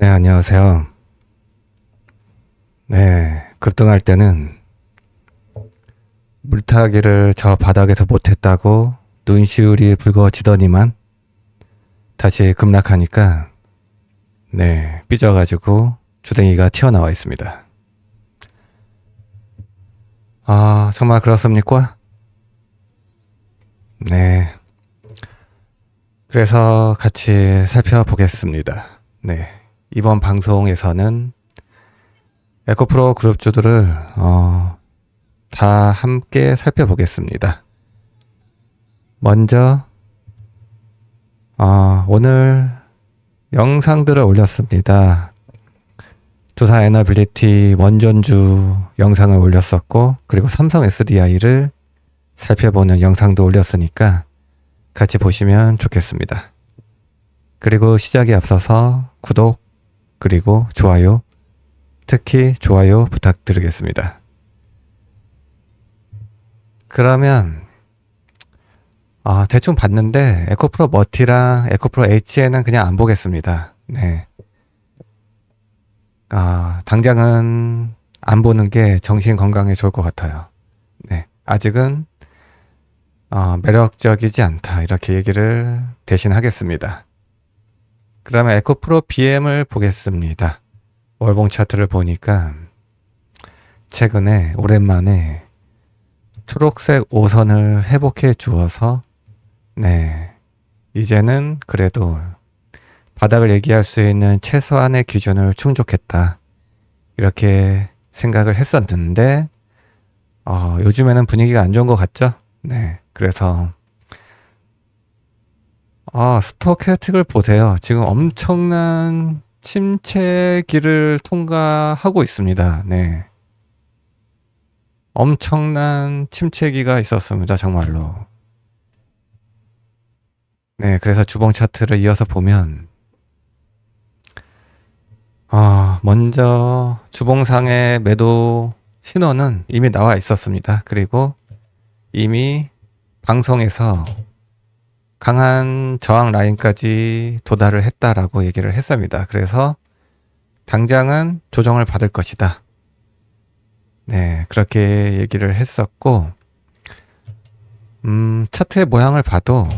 네, 안녕하세요. 네, 급등할 때는 물타기를 저 바닥에서 못했다고 눈시울이 붉어지더니만 다시 급락하니까 네, 삐져가지고 주댕이가 튀어나와 있습니다. 아, 정말 그렇습니까? 네. 그래서 같이 살펴보겠습니다. 네. 이번 방송에서는 에코프로 그룹주들을 어, 다 함께 살펴보겠습니다. 먼저 어, 오늘 영상들을 올렸습니다. 두산 에너빌리티 원전주 영상을 올렸었고 그리고 삼성 SDI를 살펴보는 영상도 올렸으니까 같이 보시면 좋겠습니다. 그리고 시작에 앞서서 구독 그리고 좋아요 특히 좋아요 부탁드리겠습니다. 그러면 아, 대충 봤는데 에코프로 머티랑 에코프로 H에는 그냥 안 보겠습니다. 네. 아, 당장은 안 보는 게 정신 건강에 좋을 것 같아요. 네. 아직은 어, 매력적이지 않다. 이렇게 얘기를 대신 하겠습니다. 그러면 에코프로 BM을 보겠습니다. 월봉 차트를 보니까 최근에 오랜만에 초록색 5선을 회복해 주어서 네. 이제는 그래도 바닥을 얘기할 수 있는 최소한의 기준을 충족했다. 이렇게 생각을 했었는데, 어, 요즘에는 분위기가 안 좋은 것 같죠? 네. 그래서, 아, 스토캐틱을 보세요. 지금 엄청난 침체기를 통과하고 있습니다. 네. 엄청난 침체기가 있었습니다. 정말로. 네, 그래서 주봉 차트를 이어서 보면, 아, 먼저 주봉상의 매도 신호는 이미 나와 있었습니다. 그리고 이미 방송에서 강한 저항 라인까지 도달을 했다라고 얘기를 했습니다. 그래서 당장은 조정을 받을 것이다. 네, 그렇게 얘기를 했었고, 음, 차트의 모양을 봐도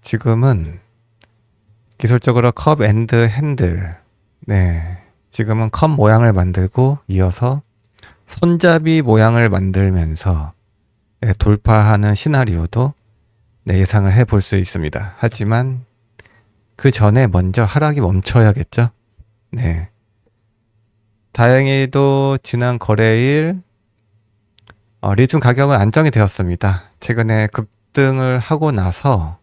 지금은 기술적으로 컵 앤드 핸들, 네, 지금은 컵 모양을 만들고 이어서 손잡이 모양을 만들면서 네, 돌파하는 시나리오도 네, 예상을 해볼 수 있습니다. 하지만 그 전에 먼저 하락이 멈춰야겠죠? 네. 다행히도 지난 거래일 어, 리튬 가격은 안정이 되었습니다. 최근에 급등을 하고 나서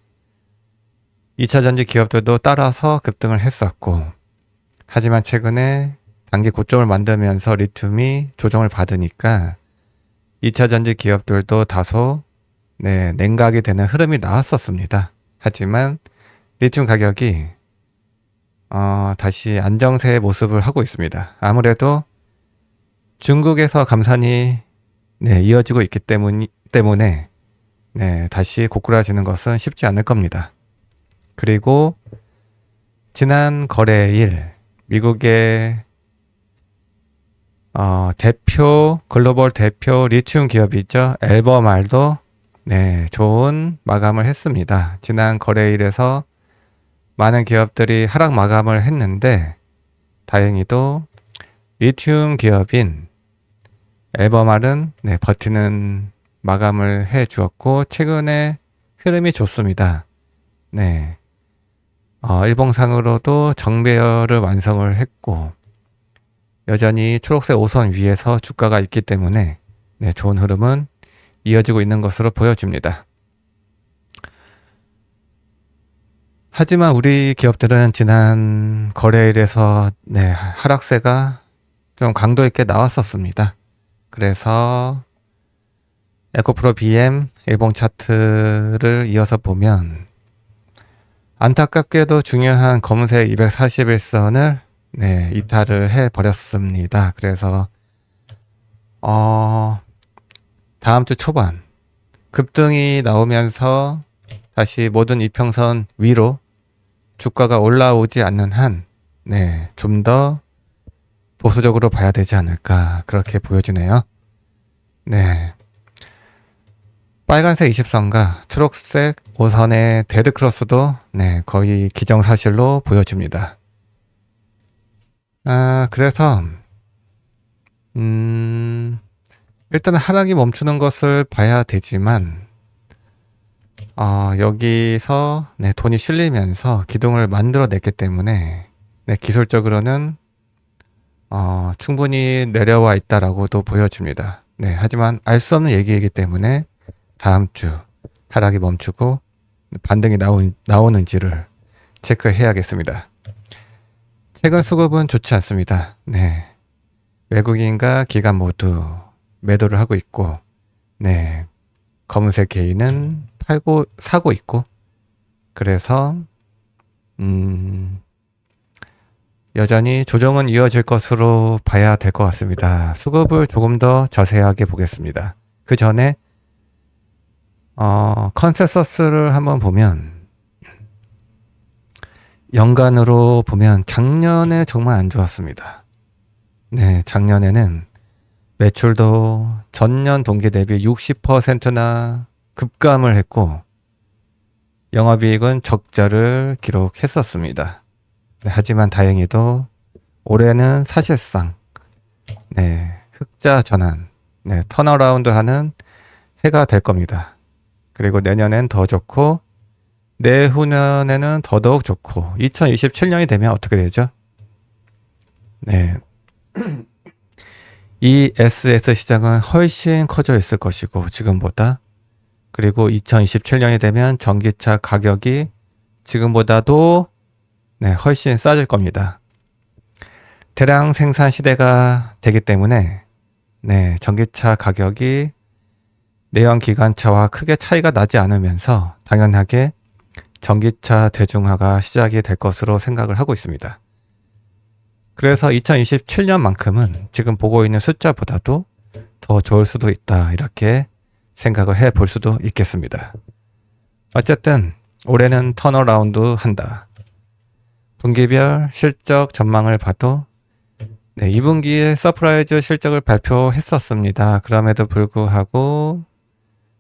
2차 전지 기업들도 따라서 급등을 했었고 하지만 최근에 단기 고점을 만들면서 리튬이 조정을 받으니까 2차 전지 기업들도 다소 네, 냉각이 되는 흐름이 나왔었습니다. 하지만 리튬 가격이 어, 다시 안정세의 모습을 하고 있습니다. 아무래도 중국에서 감산이 네, 이어지고 있기 때문, 때문에 네, 다시 고꾸라지는 것은 쉽지 않을 겁니다. 그리고 지난 거래일 미국의 어, 대표 글로벌 대표 리튬 기업이죠. 엘버말도 네, 좋은 마감을 했습니다. 지난 거래일에서 많은 기업들이 하락 마감을 했는데 다행히도 리튬 기업인 엘버말은 네, 버티는 마감을 해 주었고 최근에 흐름이 좋습니다. 네. 어, 일봉상으로도 정배열을 완성을 했고 여전히 초록색 5선 위에서 주가가 있기 때문에 네, 좋은 흐름은 이어지고 있는 것으로 보여집니다. 하지만 우리 기업들은 지난 거래일에서 네, 하락세가 좀 강도 있게 나왔었습니다. 그래서 에코프로 BM 일봉 차트를 이어서 보면 안타깝게도 중요한 검은색 241선을 네, 이탈을 해 버렸습니다. 그래서 어 다음 주 초반 급등이 나오면서 다시 모든 이평선 위로 주가가 올라오지 않는 한 네, 좀 더 보수적으로 봐야 되지 않을까 그렇게 보여지네요. 네. 빨간색 20선과 초록색 5선의 데드크로스도 네, 거의 기정사실로 보여집니다. 아, 그래서 음, 일단 하락이 멈추는 것을 봐야 되지만 어, 여기서 네, 돈이 실리면서 기둥을 만들어냈기 때문에 네, 기술적으로는 어, 충분히 내려와 있다라고도 보여집니다. 네, 하지만 알 수 없는 얘기이기 때문에 다음 주 하락이 멈추고 반등이 나온, 나오는지를 체크해야겠습니다. 최근 수급은 좋지 않습니다. 네. 외국인과 기관 모두 매도를 하고 있고, 네. 검은색 개인은 팔고, 사고 있고, 그래서, 음, 여전히 조정은 이어질 것으로 봐야 될 것 같습니다. 수급을 조금 더 자세하게 보겠습니다. 그 전에 어, 컨센서스를 한번 보면 연간으로 보면 작년에 정말 안 좋았습니다. 네, 작년에는 매출도 전년 동기 대비 60%나 급감을 했고 영업이익은 적자를 기록했었습니다. 네, 하지만 다행히도 올해는 사실상 네, 흑자 전환, 네, 턴어라운드 하는 해가 될 겁니다. 그리고 내년엔 더 좋고 내후년에는 더더욱 좋고 2027년이 되면 어떻게 되죠? 네. 이 SS 시장은 훨씬 커져 있을 것이고 지금보다 그리고 2027년이 되면 전기차 가격이 지금보다도 네, 훨씬 싸질 겁니다. 대량 생산 시대가 되기 때문에 네, 전기차 가격이 내연 기관차와 크게 차이가 나지 않으면서 당연하게 전기차 대중화가 시작이 될 것으로 생각을 하고 있습니다. 그래서 2027년만큼은 지금 보고 있는 숫자보다도 더 좋을 수도 있다. 이렇게 생각을 해 볼 수도 있겠습니다. 어쨌든 올해는 턴어라운드 한다. 분기별 실적 전망을 봐도 네, 2분기에 서프라이즈 실적을 발표했었습니다. 그럼에도 불구하고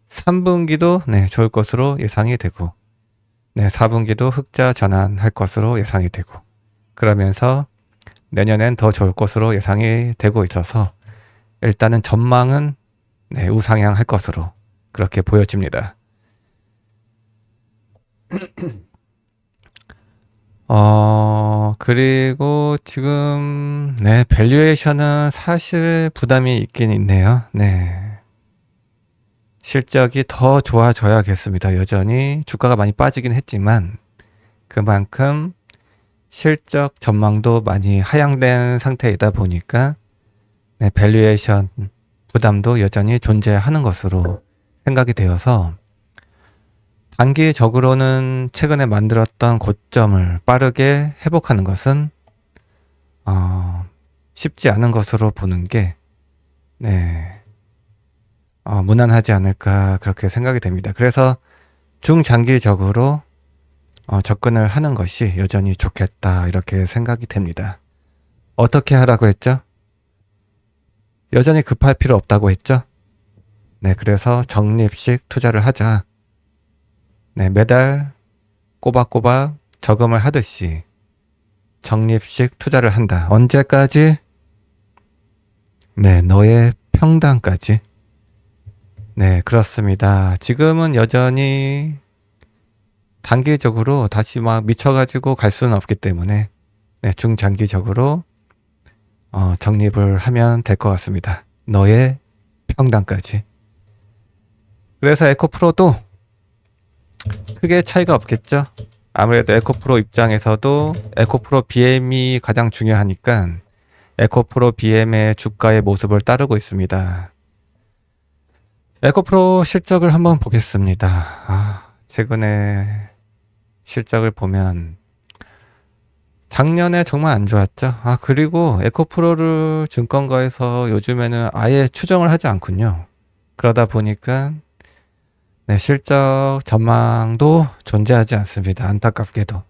3분기도 네, 좋을 것으로 예상이 되고 네, 4분기도 흑자 전환할 것으로 예상이 되고 그러면서 내년엔 더 좋을 것으로 예상이 되고 있어서 일단은 전망은 네, 우상향할 것으로 그렇게 보여집니다. 어, 그리고 지금, 네, 밸류에이션은 사실 부담이 있긴 있네요. 네. 실적이 더 좋아져야겠습니다. 여전히 주가가 많이 빠지긴 했지만 그만큼 실적 전망도 많이 하향된 상태이다 보니까 네, 밸류에이션 부담도 여전히 존재하는 것으로 생각이 되어서 단기적으로는 최근에 만들었던 고점을 빠르게 회복하는 것은 어, 쉽지 않은 것으로 보는 게 네, 어, 무난하지 않을까 그렇게 생각이 됩니다. 그래서 중장기적으로 어, 접근을 하는 것이 여전히 좋겠다 이렇게 생각이 됩니다. 어떻게 하라고 했죠? 여전히 급할 필요 없다고 했죠? 네, 그래서 적립식 투자를 하자. 네, 매달 꼬박꼬박 저금을 하듯이 적립식 투자를 한다. 언제까지? 네, 너의 평단까지. 네, 그렇습니다. 지금은 여전히 단기적으로 다시 막 미쳐가지고 갈 수는 없기 때문에 네, 중장기적으로 어, 정립을 하면 될 것 같습니다. 너의 평단까지. 그래서 에코프로도 크게 차이가 없겠죠. 아무래도 에코프로 입장에서도 에코프로 BM이 가장 중요하니까 에코프로 BM의 주가의 모습을 따르고 있습니다. 에코프로 실적을 한번 보겠습니다. 아, 최근에 실적을 보면 작년에 정말 안 좋았죠. 아, 그리고 에코프로를 증권가에서 요즘에는 아예 추정을 하지 않군요. 그러다 보니까 네, 실적 전망도 존재하지 않습니다. 안타깝게도.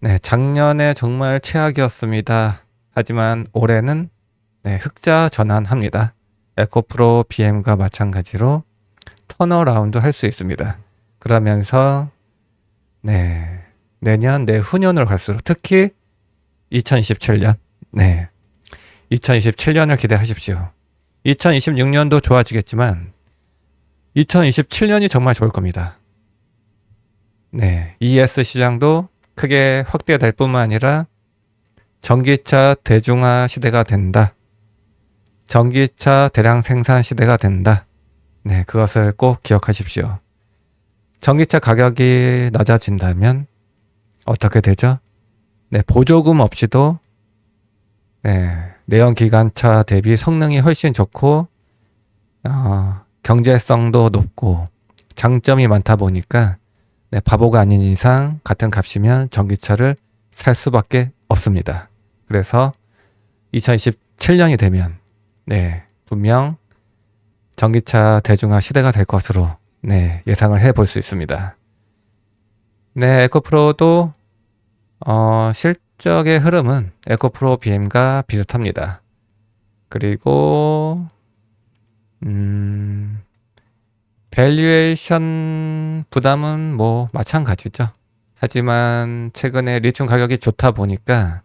네, 작년에 정말 최악이었습니다. 하지만 올해는 네, 흑자 전환합니다. 에코프로 BM과 마찬가지로 턴어라운드 할 수 있습니다. 그러면서 네, 내년 내후년으로 갈수록 특히 2027년 네. 2027년을 기대하십시오. 2026년도 좋아지겠지만 2027년이 정말 좋을 겁니다. 네, ES 시장도 크게 확대될 뿐만 아니라 전기차 대중화 시대가 된다. 전기차 대량 생산 시대가 된다. 네, 그것을 꼭 기억하십시오. 전기차 가격이 낮아진다면 어떻게 되죠? 네, 보조금 없이도 네, 내연 기관차 대비 성능이 훨씬 좋고 어, 경제성도 높고 장점이 많다 보니까 네, 바보가 아닌 이상 같은 값이면 전기차를 살 수밖에 없습니다. 그래서 2027년이 되면 네, 분명 전기차 대중화 시대가 될 것으로 네, 예상을 해볼 수 있습니다. 네, 에코프로도 어, 실적의 흐름은 에코프로 BM과 비슷합니다. 그리고 음, 밸류에이션 부담은 뭐 마찬가지죠. 하지만 최근에 리튬 가격이 좋다 보니까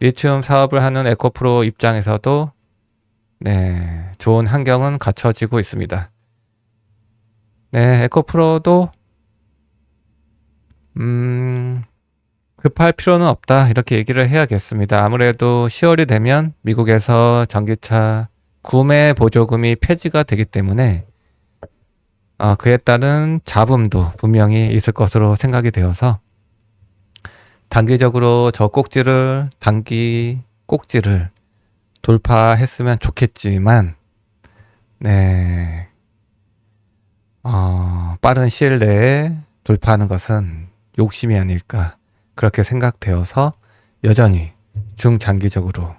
리튬 사업을 하는 에코프로 입장에서도 네, 좋은 환경은 갖춰지고 있습니다. 네, 에코프로도 음, 급할 필요는 없다. 이렇게 얘기를 해야겠습니다. 아무래도 10월이 되면 미국에서 전기차 구매 보조금이 폐지가 되기 때문에 어, 그에 따른 잡음도 분명히 있을 것으로 생각이 되어서 단기적으로 저 꼭지를 단기 꼭지를 돌파했으면 좋겠지만 네 어, 빠른 시일 내에 돌파하는 것은 욕심이 아닐까 그렇게 생각되어서 여전히 중장기적으로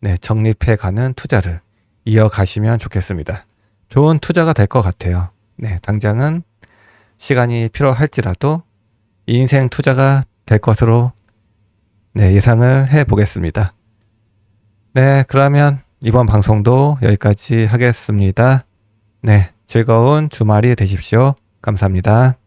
네, 적립해가는 투자를 이어가시면 좋겠습니다. 좋은 투자가 될 것 같아요. 네, 당장은 시간이 필요할지라도 인생 투자가 될 것으로 네, 예상을 해 보겠습니다. 네, 그러면 이번 방송도 여기까지 하겠습니다. 네, 즐거운 주말이 되십시오. 감사합니다.